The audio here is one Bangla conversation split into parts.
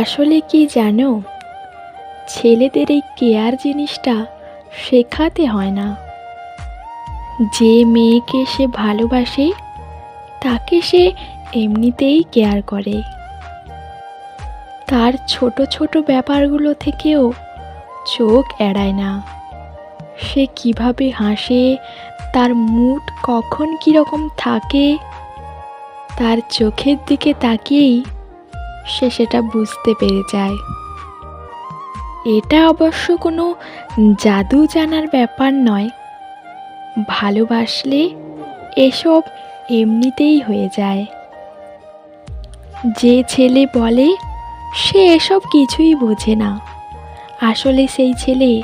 আসলে কি জানো? ছেলেদের এই কেয়ার জিনিসটা শেখাতে হয় না। যে মেয়েকে সে ভালোবাসে, তাকে সে এমনিতেই কেয়ার করে। তার ছোট ছোট ব্যাপারগুলো থেকেও চোখ এড়ায় না। সে কীভাবে হাসে, তার মুড কখন কীরকম থাকে, তার চোখের দিকে তাকিয়েই সে সেটা বুঝতে পেরে যায়। এটা অবশ্য কোনো জাদু জানার ব্যাপার নয়। ভালোবাসলে এসব এমনিতেই হয়ে যায়। যে ছেলে বলে, সে এসব কিছুই বোঝে না। আসলে সেই ছেলে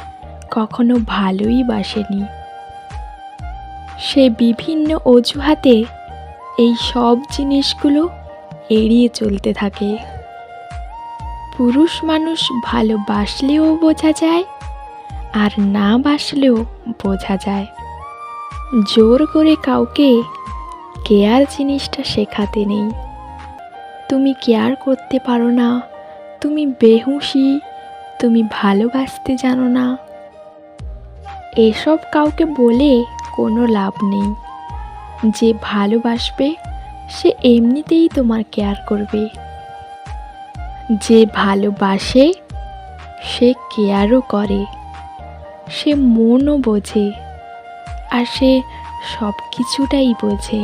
কখনো ভালোই বাসেনি। সে বিভিন্ন অজুহাতে এই সব জিনিসগুলো এড়িয়ে চলতে থাকে। পুরুষ মানুষ ভালোবাসলেও বোঝা যায়, আর না বাসলেও বোঝা যায়। জোর করে কাউকে কেয়ার জিনিসটা শেখাতে নেই। তুমি কেয়ার করতে পারো না, তুমি বেহুশি, তুমি ভালোবাসতে জানো না। এসব কাউকে বলে কোনো লাভ নেই। যে ভালোবাসবে সে এমনিতেই তোমার কেয়ার করবে। যে ভালোবাসে, সে কেয়ারও করে। সে মনও বোঝে, আর সে সব কিছুটাই বোঝে।